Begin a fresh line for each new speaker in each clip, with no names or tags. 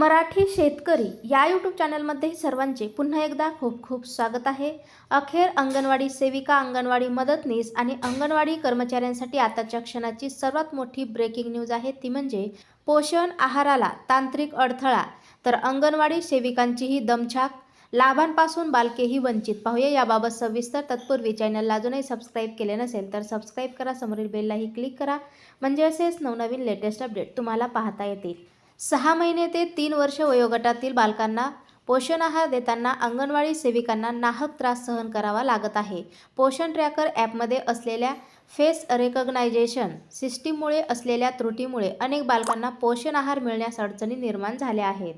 मराठी शेतकरी या यूट्यूब चॅनलमध्ये सर्वांचे पुन्हा एकदा खूप खूप स्वागत आहे. अखेर अंगणवाडी सेविका अंगणवाडी मदतनीस आणि अंगणवाडी कर्मचाऱ्यांसाठी आताच्या क्षणाची सर्वात मोठी ब्रेकिंग न्यूज आहे ती म्हणजे पोषण आहाराला तांत्रिक अडथळा. तर अंगणवाडी सेविकांचीही दमछाक. लाभांपासून बालकेही वंचित. पाहूया याबाबत सविस्तर. तत्पूर्वी चॅनलला अजूनही सबस्क्राईब केले नसेल तर सबस्क्राईब करा. समोरील बेललाही क्लिक करा. म्हणजे असेच नवनवीन लेटेस्ट अपडेट तुम्हाला पाहता येतील. सहा महिने ते तीन वर्ष वयोगटातील बालकांना पोषण आहार देताना अंगणवाडी सेविकांना नाहक त्रास सहन करावा लागत आहे. पोषण ट्रॅकर ॲपमध्ये असलेल्या फेस रेकग्नायझेशन सिस्टीममुळे असलेल्या त्रुटीमुळे अनेक बालकांना पोषण आहार मिळण्यास अडचणी निर्माण झाल्या आहेत.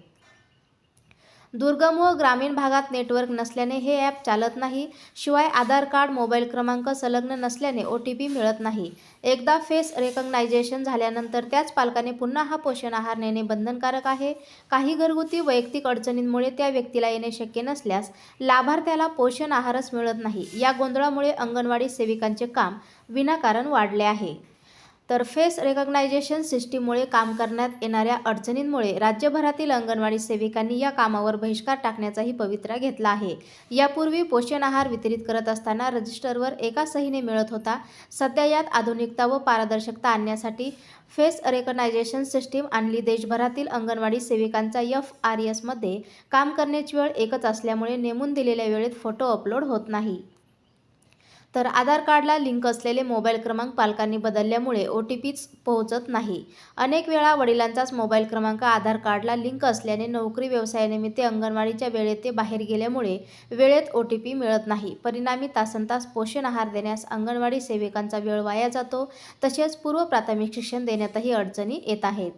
दुर्गम व ग्रामीण भागात नेटवर्क नसल्याने हे ॲप चालत नाही. शिवाय आधार कार्ड मोबाईल क्रमांक संलग्न नसल्याने ओ टी पी मिळत नाही. एकदा फेस रेकग्नायझेशन झाल्यानंतर त्याच पालकाने पुन्हा हा पोषण आहार नेणे बंधनकारक आहे. काही घरगुती वैयक्तिक अडचणींमुळे त्या व्यक्तीला येणे शक्य नसल्यास लाभार्थ्याला पोषण आहारच मिळत नाही. या गोंधळामुळे अंगणवाडी सेविकांचे काम विनाकारण वाढले आहे. तर फेस रेकग्नायझेशन सिस्टीममुळे काम करण्यात येणाऱ्या अडचणींमुळे राज्यभरातील अंगणवाडी सेविकांनी या कामावर बहिष्कार टाकण्याचाही पवित्रा घेतला आहे. यापूर्वी पोषण आहार वितरित करत असताना रजिस्टरवर एका सहीने मिळत होता. सध्या यात आधुनिकता व पारदर्शकता आणण्यासाठी फेस रेकग्नायझेशन सिस्टीम आणली देशभरातील अंगणवाडी सेविकांचा एफ आर एसमध्ये काम करण्याची वेळ एकच असल्यामुळे नेमून दिलेल्या वेळेत फोटो अपलोड होत नाही. तर आधार कार्डला लिंक असलेले मोबाईल क्रमांक पालकांनी बदलल्यामुळे ओ टी पीच पोहोचत नाही. अनेक वेळा वडिलांचाच मोबाईल क्रमांक आधार कार्डला लिंक असल्याने नोकरी व्यवसायानिमित्त अंगणवाडीच्या वेळेत ते बाहेर गेल्यामुळे वेळेत ओ टी पी मिळत नाही. परिणामी तासनतास पोषण आहार देण्यास अंगणवाडी सेविकांचा वेळ वाया जातो. तसेच पूर्व प्राथमिक शिक्षण देण्यातही अडचणी येत आहेत.